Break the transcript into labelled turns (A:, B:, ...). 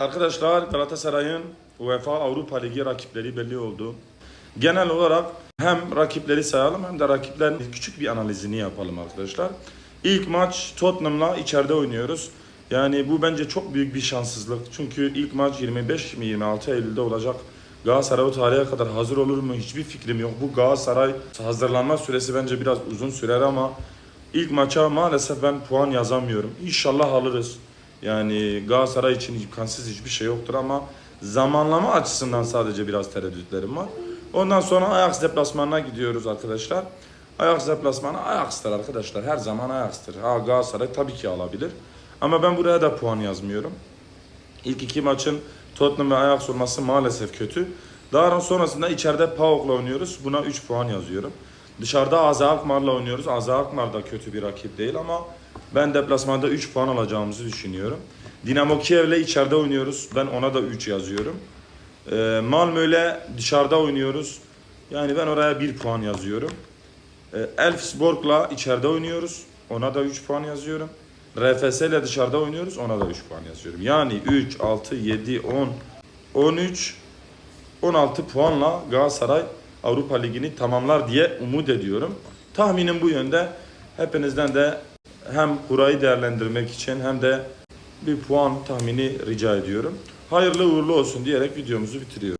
A: Arkadaşlar Galatasaray'ın UEFA Avrupa Ligi rakipleri belli oldu. Genel olarak hem rakipleri sayalım hem de rakiplerin küçük bir analizini yapalım arkadaşlar. İlk maç Tottenham'la içeride oynuyoruz. Yani bu bence çok büyük bir şanssızlık. Çünkü ilk maç 25 mi 26 Eylül'de olacak. Galatasaray o tarihe kadar hazır olur mu hiçbir fikrim yok. Bu Galatasaray hazırlanma süresi bence biraz uzun sürer ama ilk maça maalesef ben puan yazamıyorum. İnşallah alırız. Yani Galatasaray için imkansız hiçbir şey yoktur ama zamanlama açısından sadece biraz tereddütlerim var. Ondan sonra Ajax deplasmanına gidiyoruz arkadaşlar. Ajax deplasmanı Ajax'tır arkadaşlar. Her zaman Ajax'tır. Ha Galatasaray tabii ki alabilir. Ama ben buraya da puan yazmıyorum. İlk iki maçın Tottenham ve Ajax olması maalesef kötü. Daha sonrasında içeride PAOK'la oynuyoruz. Buna 3 puan yazıyorum. Dışarıda AZ Alkmaar'la oynuyoruz. AZ Alkmaar da kötü bir rakip değil ama ben deplasmanda 3 puan alacağımızı düşünüyorum. Dinamo Kiev'le içeride oynuyoruz. Ben ona da 3 yazıyorum. Ee, Malmö'yle dışarıda oynuyoruz. Yani ben oraya 1 puan yazıyorum. Ee, Elfsborg'la içeride oynuyoruz. Ona da 3 puan yazıyorum. RFS ile dışarıda oynuyoruz. Ona da 3 puan yazıyorum. Yani 3, 6, 7, 10, 13, 16 puanla Galatasaray Avrupa Ligi'ni tamamlar diye umut ediyorum. Tahminim bu yönde. Hepinizden de hem kurayı değerlendirmek için hem de bir puan tahmini rica ediyorum. Hayırlı uğurlu olsun diyerek videomuzu bitiriyorum.